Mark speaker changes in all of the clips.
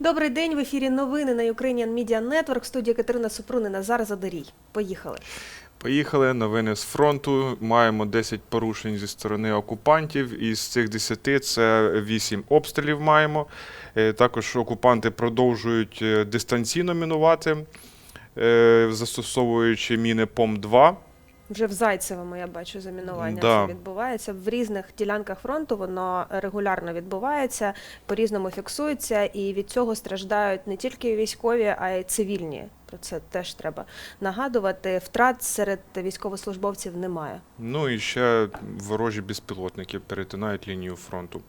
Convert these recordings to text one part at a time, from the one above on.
Speaker 1: Добрий день в ефірі новини на Ukrainian Media Network. В студії Катерина Супрунина. Зараз Задарій. Поїхали.
Speaker 2: Поїхали. Новини з фронту. Маємо 10 порушень зі сторони окупантів. Із цих 10 це 8 обстрілів маємо. Е, Також окупанти продовжують е, дистанційно мінувати, е, застосовуючи міни ПОМ-2.
Speaker 1: Вже в Зайцевому я бачу замінування.
Speaker 2: Да.
Speaker 1: Це відбувається в різних ділянках фронту. Воно регулярно відбувається, по-різному фіксується, і від цього страждають не тільки військові, а й цивільні. Про це теж треба нагадувати. Втрат серед військовослужбовців немає.
Speaker 2: Ну і ще ворожі безпілотники перетинають лінію фронту.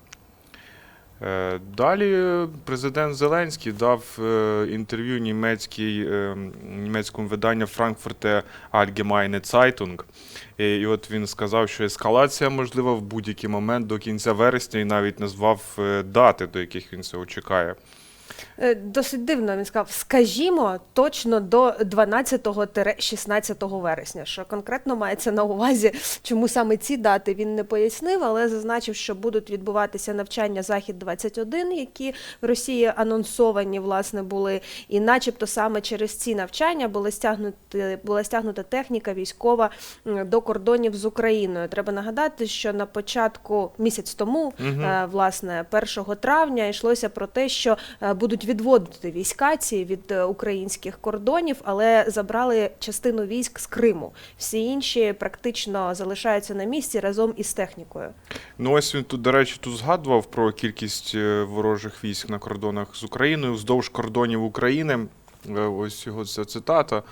Speaker 2: Е, Далі президент Зеленський дав е, інтерв'ю е, німецькому виданню Frankfurter Allgemeine Zeitung. І, от він сказав, що ескалація можлива в будь-який момент до кінця вересня і навіть назвав дати, до яких він цього чекає.
Speaker 1: Е, Досить дивно він сказав, скажімо, точно до 12-16 вересня. Що конкретно мається на увазі, чому саме ці дати він не пояснив, але зазначив, що будуть відбуватися навчання Захід 21 які в Росії анонсовані власне були, і, начебто, саме через ці навчання були стягнути була стягнута техніка військова до кордонів з Україною. Треба нагадати, що на початку місяць тому, е, власне, 1 травня йшлося про те, що е, будуть відводити війська ці від е, українських кордонів, але забрали частину військ з Криму. Всі інші практично залишаються на місці разом із технікою.
Speaker 2: Ну, ось він тут, до речі, тут згадував про кількість е, ворожих військ на кордонах з Україною вздовж кордонів України. Е, Ось його ця цитата.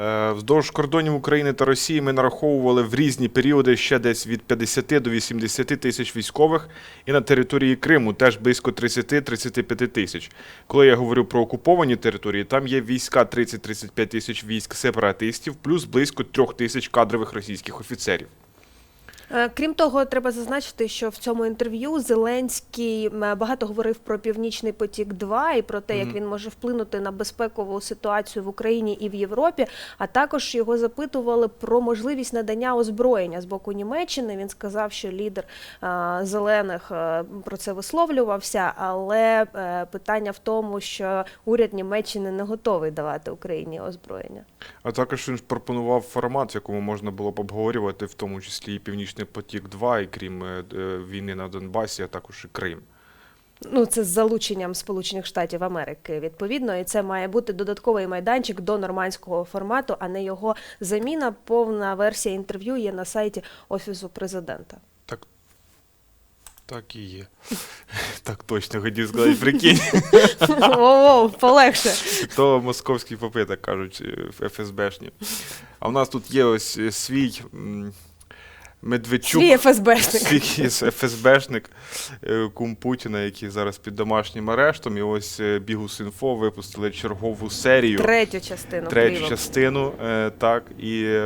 Speaker 2: Е, Вздовж кордонів України та Росії ми нараховували в різні періоди ще десь від 50 до 80 тисяч військових, і на території Криму теж близько 30-35 тисяч. Коли я говорю про окуповані території, там є війська 30-35 тисяч військ сепаратистів, плюс близько 3 тисяч кадрових російських офіцерів.
Speaker 1: Е, Крім того, треба зазначити, що в цьому інтерв'ю Зеленський багато говорив про Північний потік 2 і про те, як він може вплинути на безпекову ситуацію в Україні і в Європі. А також його запитували про можливість надання озброєння з боку Німеччини. Він сказав, що лідер е, зелених е, про це висловлювався, але питання в тому, що уряд Німеччини не готовий давати Україні озброєння.
Speaker 2: А також він пропонував формат, в якому можна було б обговорювати, в тому числі і Північний потік 2 і крім е, е, війни на Донбасі, а також і Крим.
Speaker 1: Ну, це з залученням Сполучених Штатів Америки, відповідно, і це має бути додатковий майданчик до нормандського формату, а не його заміна. Повна версія інтерв'ю є на сайті Офісу президента.
Speaker 2: Так, так і є. Так точно хотів сказати, прикинь.
Speaker 1: Воу, полегше.
Speaker 2: То московські попи, так кажуть, е, ФСБшні. А в нас тут є ось свій Медведчук.
Speaker 1: Свій ФСБшник.
Speaker 2: Свій ФСБшник е, кум Путіна, який зараз під домашнім арештом. І ось е, Бігус.Інфо випустили чергову серію.
Speaker 1: Третю частину.
Speaker 2: третю
Speaker 1: плівок.
Speaker 2: частину, е, так, і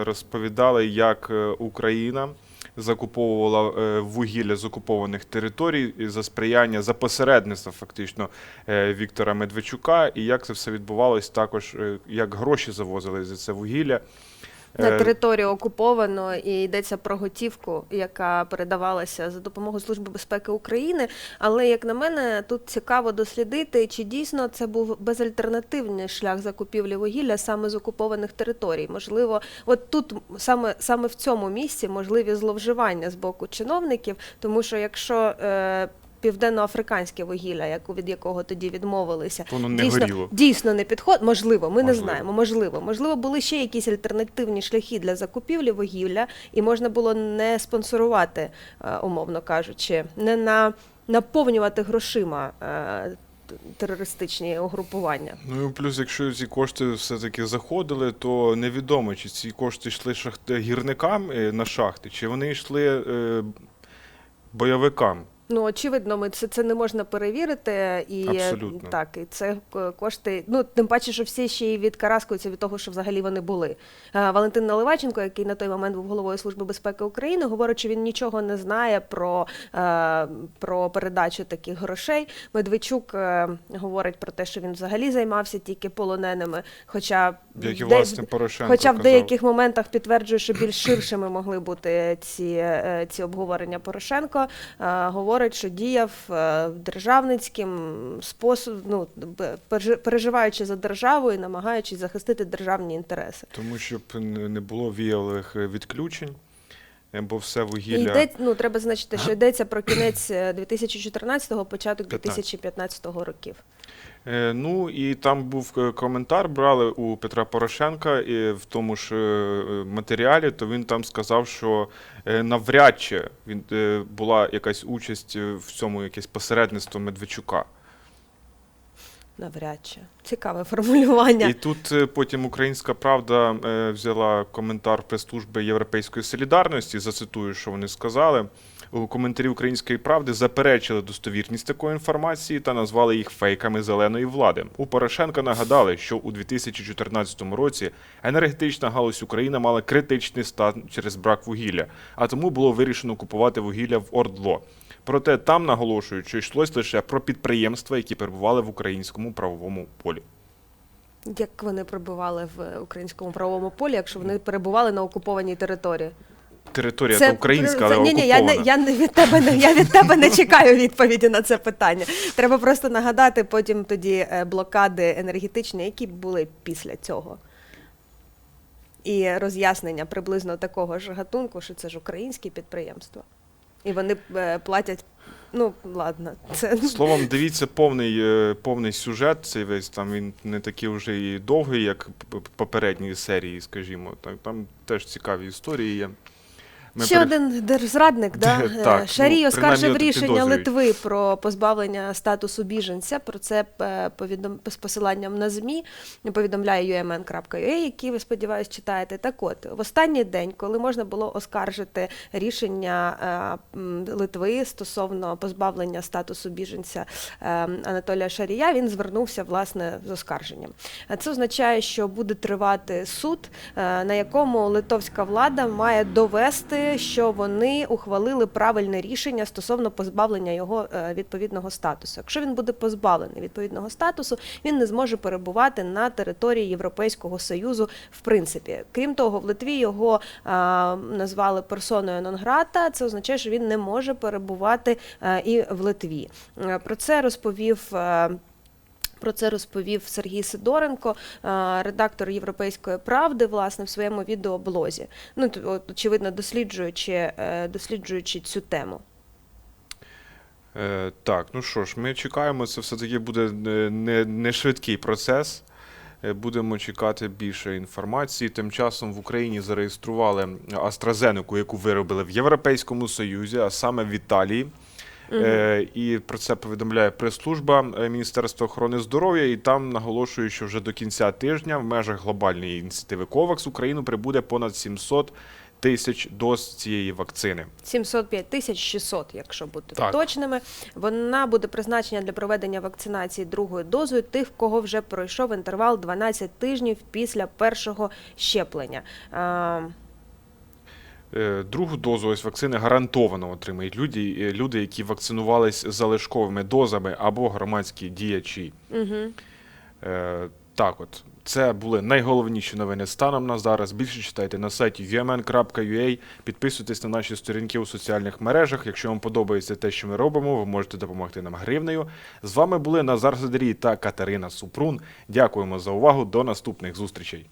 Speaker 2: розповідали, як Україна закуповувала вугілля з окупованих територій за сприяння за посередництва фактично Віктора Медведчука, і як це все відбувалось, також як гроші завозили за це вугілля.
Speaker 1: На
Speaker 2: Е,
Speaker 1: територію окуповано і йдеться про готівку, яка передавалася за допомогою Служби безпеки України. Але як на мене, тут цікаво дослідити, чи дійсно це був безальтернативний шлях закупівлі вугілля саме з окупованих територій. Можливо, от тут саме саме в цьому місці можливі зловживання з боку чиновників, тому що якщо е, Південноафриканське вугілля, як від якого тоді відмовилися,
Speaker 2: Воно не
Speaker 1: дійсно,
Speaker 2: горіло.
Speaker 1: дійсно не підходить. Можливо, ми не знаємо. Можливо, можливо, були ще якісь альтернативні шляхи для закупівлі вугілля, і можна було не спонсорувати, е, умовно кажучи, не на наповнювати грошима е, терористичні угрупування.
Speaker 2: Ну і плюс, якщо ці кошти все-таки заходили, то невідомо, чи ці кошти йшли шахти гірникам е, на шахти, чи вони йшли е, бойовикам.
Speaker 1: Ну, очевидно, ми це, це не можна перевірити, і
Speaker 2: Абсолютно.
Speaker 1: так, і це е, кошти. Ну тим паче, що всі ще й відкараскуються від того, що взагалі вони були. Е, Валентин Наливайченко, який на той момент був головою служби безпеки України, говорить, що він нічого не знає про, е, про передачу таких грошей. Медведчук говорить про те, що він взагалі займався тільки полоненими, хоча
Speaker 2: Як і
Speaker 1: де-
Speaker 2: власне Порошенко
Speaker 1: Хоча в
Speaker 2: казав.
Speaker 1: деяких моментах підтверджує, що більш ширшими могли бути ці, ці обговорення Порошенко. Говорить, говорить, що діяв е, державницьким способом, ну, переживаючи за державу і намагаючись захистити державні інтереси.
Speaker 2: Тому щоб не було віялих е, відключень, бо все
Speaker 1: І йде, ну, треба значити, що йдеться про кінець 2014-го, початок
Speaker 2: 15.
Speaker 1: 2015 років.
Speaker 2: Е, Ну і там був е, коментар, брали у Петра Порошенка і в тому ж е, е, матеріалі, то він там сказав, що е, навряд чи він е, була якась участь е, в цьому, якесь посередництво Медведчука.
Speaker 1: Навряд чи. Цікаве формулювання.
Speaker 2: І тут е, потім Українська Правда е, взяла коментар прес-служби Європейської солідарності. Зацитую, що вони сказали. У коментарі Української правди заперечили достовірність такої інформації та назвали їх фейками зеленої влади. У Порошенка нагадали, що у 2014 році енергетична галузь України мала критичний стан через брак вугілля, а тому було вирішено купувати вугілля в ОРДЛО. Проте там наголошують, що йшлось лише про підприємства, які перебували в українському правовому полі.
Speaker 1: Як вони перебували в українському правовому полі, якщо вони перебували на окупованій території?
Speaker 2: Територія та українська, але
Speaker 1: ні, ні, я не я не від тебе не я від тебе не чекаю відповіді на це питання. Треба просто нагадати потім тоді е, блокади енергетичні, які були після цього. І роз'яснення приблизно такого ж гатунку, що це ж українські підприємства. І вони е, платять. Ну, ладно, це
Speaker 2: Словом, дивіться повний, е, повний сюжет. Цей весь там він не такий вже і довгий, як попередні серії, скажімо. Так, там теж цікаві історії є. Ми
Speaker 1: Ще
Speaker 2: пере-
Speaker 1: один держзрадник, да?
Speaker 2: Так,
Speaker 1: Е, Шарій
Speaker 2: ну,
Speaker 1: оскаржив рішення. Литви про позбавлення статусу біженця. Про це е, повідом... з посиланням на ЗМІ повідомляє umn.ua, які ви сподіваюсь читаєте. Так от, в останній день, коли можна було оскаржити рішення е, Литви стосовно позбавлення статусу біженця Анатолія Шарія, він звернувся власне з оскарженням. Це означає, що буде тривати суд, на якому литовська влада має довести, що вони ухвалили правильне рішення стосовно позбавлення його е, відповідного статусу. Якщо він буде позбавлений відповідного статусу, він не зможе перебувати на території Європейського союзу. В принципі, крім того, в Литві його е, назвали персоною нон-грата. Це означає, що він не може перебувати е, і в Литві. Е, Про це розповів. Про це розповів Сергій Сидоренко, е, редактор Європейської правди, власне, в своєму відеоблозі. Ну, очевидно, досліджуючи, е, досліджуючи цю тему.
Speaker 2: Е, так, ну що ж, ми чекаємо. Це все-таки буде е, не, не швидкий процес. Будемо чекати більше інформації. Тим часом в Україні зареєстрували AstraZeneca, яку виробили в Європейському Союзі, а саме в Італії. Е, і про це повідомляє прес-служба е, Міністерства охорони здоров'я. І там наголошують, що вже до кінця тижня в межах глобальної ініціативи COVAX Україну прибуде понад 700 тисяч доз цієї вакцини.
Speaker 1: 705 тисяч 600, якщо бути
Speaker 2: Так.
Speaker 1: точними. Вона буде призначена для проведення вакцинації другою дозою тих, в кого вже пройшов інтервал 12 тижнів після першого щеплення.
Speaker 2: Е, Другу дозу ось вакцини гарантовано отримають люди, е, люди, які вакцинувались залишковими дозами або громадські діячі.
Speaker 1: угу.
Speaker 2: Е, Так, от це були найголовніші новини станом на зараз. Більше читайте на сайті umn.ua, підписуйтесь на наші сторінки у соціальних мережах. Якщо вам подобається те, що ми робимо, ви можете допомогти нам гривнею. З вами були Назар Задрій та Катерина Супрун. Дякуємо за увагу. До наступних зустрічей.